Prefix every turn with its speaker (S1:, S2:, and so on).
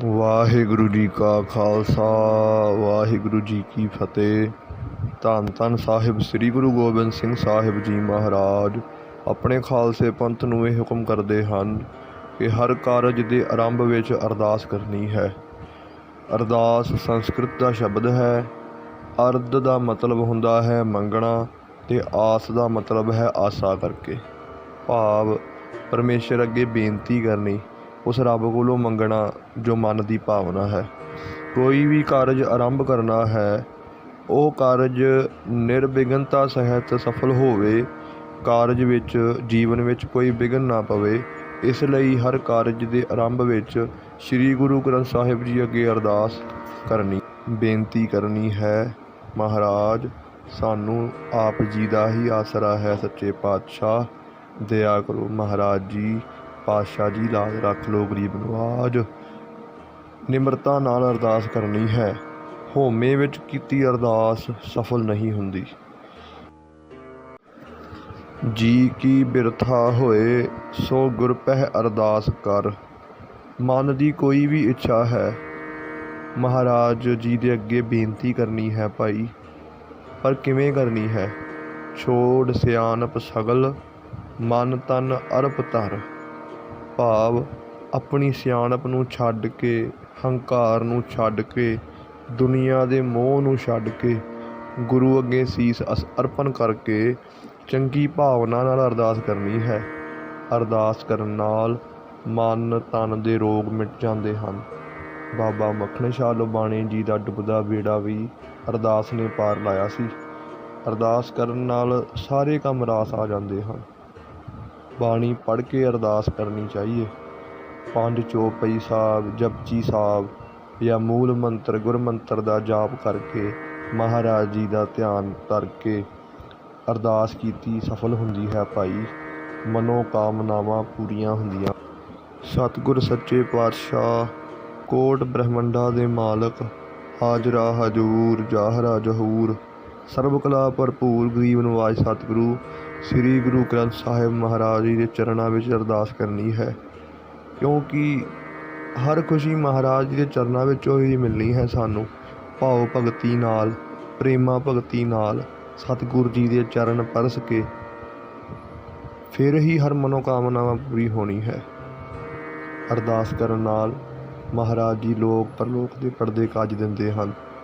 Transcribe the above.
S1: ਵਾਹਿਗੁਰੂ ਜੀ ਕਾ ਖਾਲਸਾ, ਵਾਹਿਗੁਰੂ ਜੀ ਕੀ ਫਤਿਹ। ਧੰਨ ਧੰਨ ਸਾਹਿਬ ਸ੍ਰੀ ਗੁਰੂ ਗੋਬਿੰਦ ਸਿੰਘ ਸਾਹਿਬ ਜੀ ਮਹਾਰਾਜ, ਆਪਣੇ ਖਾਲਸੇ ਪੰਥ ਨੂੰ ਇਹ ਹੁਕਮ ਕਰਦੇ ਹਨ ਕਿ ਹਰ ਕਾਰਜ ਦੇ ਆਰੰਭ ਵਿੱਚ ਅਰਦਾਸ ਕਰਨੀ ਹੈ। ਅਰਦਾਸ ਸੰਸਕ੍ਰਿਤ ਦਾ ਸ਼ਬਦ ਹੈ, ਅਰਧ ਦਾ ਮਤਲਬ ਹੁੰਦਾ ਹੈ ਮੰਗਣਾ ਤੇ ਆਸ ਦਾ ਮਤਲਬ ਹੈ ਆਸਾ ਕਰਕੇ। ਭਾਵ, ਪਰਮੇਸ਼ਰ ਅੱਗੇ ਬੇਨਤੀ ਕਰਨੀ ਉਸ ਰੱਬ ਕੋਲੋਂ ਮੰਗਣਾ ਜੋ ਮਨ ਦੀ ਭਾਵਨਾ ਹੈ। ਕੋਈ ਵੀ ਕਾਰਜ ਆਰੰਭ ਕਰਨਾ ਹੈ, ਉਹ ਕਾਰਜ ਨਿਰਵਿਘਨਤਾ ਸਹਿਤ ਸਫਲ ਹੋਵੇ, ਕਾਰਜ ਵਿੱਚ ਜੀਵਨ ਵਿੱਚ ਕੋਈ ਵਿਘਨ ਨਾ ਪਵੇ, ਇਸ ਲਈ ਹਰ ਕਾਰਜ ਦੇ ਆਰੰਭ ਵਿੱਚ ਸ੍ਰੀ ਗੁਰੂ ਗ੍ਰੰਥ ਸਾਹਿਬ ਜੀ ਅੱਗੇ ਅਰਦਾਸ ਕਰਨੀ, ਬੇਨਤੀ ਕਰਨੀ ਹੈ, ਮਹਾਰਾਜ, ਸਾਨੂੰ ਆਪ ਜੀ ਦਾ ਹੀ ਆਸਰਾ ਹੈ, ਸੱਚੇ ਪਾਤਸ਼ਾਹ। ਦਇਆ ਕਰੋ ਮਹਾਰਾਜ ਜੀ ਪਾਤਸ਼ਾਹ ਜੀ, ਲਾਜ ਰੱਖ ਲੋ ਗਰੀਬ ਨਵਾਜ ਨਿਮਰਤਾ ਨਾਲ ਅਰਦਾਸ ਕਰਨੀ ਹੈ। ਹੋਮੇ ਵਿੱਚ ਕੀਤੀ ਅਰਦਾਸ ਸਫਲ ਨਹੀਂ ਹੁੰਦੀ। ਜੀ ਕੀ ਬਿਰਥਾ ਹੋਏ, ਸੋ ਗੁਰ ਪਹਿ ਅਰਦਾਸ ਕਰ। ਮਨ ਦੀ ਕੋਈ ਵੀ ਇੱਛਾ ਹੈ, ਮਹਾਰਾਜ ਜੀ ਦੇ ਅੱਗੇ ਬੇਨਤੀ ਕਰਨੀ ਹੈ ਭਾਈ। ਪਰ ਕਿਵੇਂ ਕਰਨੀ ਹੈ? ਛੋੜ ਸਿਆਣਪ ਸਗਲ, ਮਨ ਤਨ ਅਰਪ ਧਰ। ਭਾਵ ਆਪਣੀ ਸਿਆਣਪ ਨੂੰ ਛੱਡ ਕੇ, ਹੰਕਾਰ ਨੂੰ ਛੱਡ ਕੇ, ਦੁਨੀਆ ਦੇ ਮੋਹ ਨੂੰ ਛੱਡ ਕੇ, ਗੁਰੂ ਅੱਗੇ ਸੀਸ ਅਸ- ਅਰਪਣ ਕਰਕੇ ਚੰਗੀ ਭਾਵਨਾ ਨਾਲ ਅਰਦਾਸ ਕਰਨੀ ਹੈ। ਅਰਦਾਸ ਕਰਨ ਨਾਲ ਮਨ ਤਨ ਦੇ ਰੋਗ ਮਿਟ ਜਾਂਦੇ ਹਨ। ਬਾਬਾ ਮੱਖਣ ਸ਼ਾਹ ਲੁਬਾਣੀ ਜੀ ਦਾ ਡੁੱਬਦਾ ਬੇੜਾ ਵੀ ਅਰਦਾਸ ਨੇ ਪਾਰ ਲਾਇਆ ਸੀ। ਅਰਦਾਸ ਕਰਨ ਨਾਲ ਸਾਰੇ ਕੰਮ ਰਾਸ ਆ ਜਾਂਦੇ ਹਨ। ਬਾਣੀ ਪੜ੍ਹ ਕੇ ਅਰਦਾਸ ਕਰਨੀ ਚਾਹੀਏ। ਪੰਜ ਚੌਪਈ ਸਾਹਿਬ, ਜਪਜੀ ਸਾਹਿਬ ਜਾਂ ਮੂਲ ਮੰਤਰ ਗੁਰਮੰਤਰ ਦਾ ਜਾਪ ਕਰਕੇ ਮਹਾਰਾਜ ਜੀ ਦਾ ਧਿਆਨ ਧਰ ਕੇ ਅਰਦਾਸ ਕੀਤੀ ਸਫਲ ਹੁੰਦੀ ਹੈ ਭਾਈ। ਮਨੋ ਕਾਮਨਾਵਾਂ ਪੂਰੀਆਂ ਹੁੰਦੀਆਂ। ਸਤਿਗੁਰ ਸੱਚੇ ਪਾਤਸ਼ਾਹ, ਕੋਟ ਬ੍ਰਹਮੰਡਾ ਦੇ ਮਾਲਕ, ਹਾਜ਼ਰਾ ਹਜੂਰ, ਜਾਹਰਾ ਜਹੂਰ ਸਰਬ ਕਲਾ ਭਰਪੂਰ, ਗਰੀਬ ਨਿਵਾਜ਼ ਸਤਿਗੁਰੂ ਸ੍ਰੀ ਗੁਰੂ ਗ੍ਰੰਥ ਸਾਹਿਬ ਮਹਾਰਾਜ ਜੀ ਦੇ ਚਰਨਾਂ ਵਿੱਚ ਅਰਦਾਸ ਕਰਨੀ ਹੈ, ਕਿਉਂਕਿ ਹਰ ਖੁਸ਼ੀ ਮਹਾਰਾਜ ਜੀ ਦੇ ਚਰਨਾਂ ਵਿੱਚੋਂ ਹੀ ਮਿਲਣੀ ਹੈ ਸਾਨੂੰ। ਭਾਵ ਭਗਤੀ ਨਾਲ, ਪ੍ਰੇਮਾ ਭਗਤੀ ਨਾਲ ਸਤਿਗੁਰ ਜੀ ਦੇ ਚਰਨ ਪਰਸ ਕੇ ਫਿਰ ਹੀ ਹਰ ਮਨੋਕਾਮਨਾਵਾਂ ਪੂਰੀ ਹੋਣੀ ਹੈ। ਅਰਦਾਸ ਕਰਨ ਨਾਲ ਮਹਾਰਾਜ ਜੀ ਲੋਕ ਪਰਲੋਕ ਦੇ ਪਰਦੇ ਕੱਜ ਦਿੰਦੇ ਹਨ।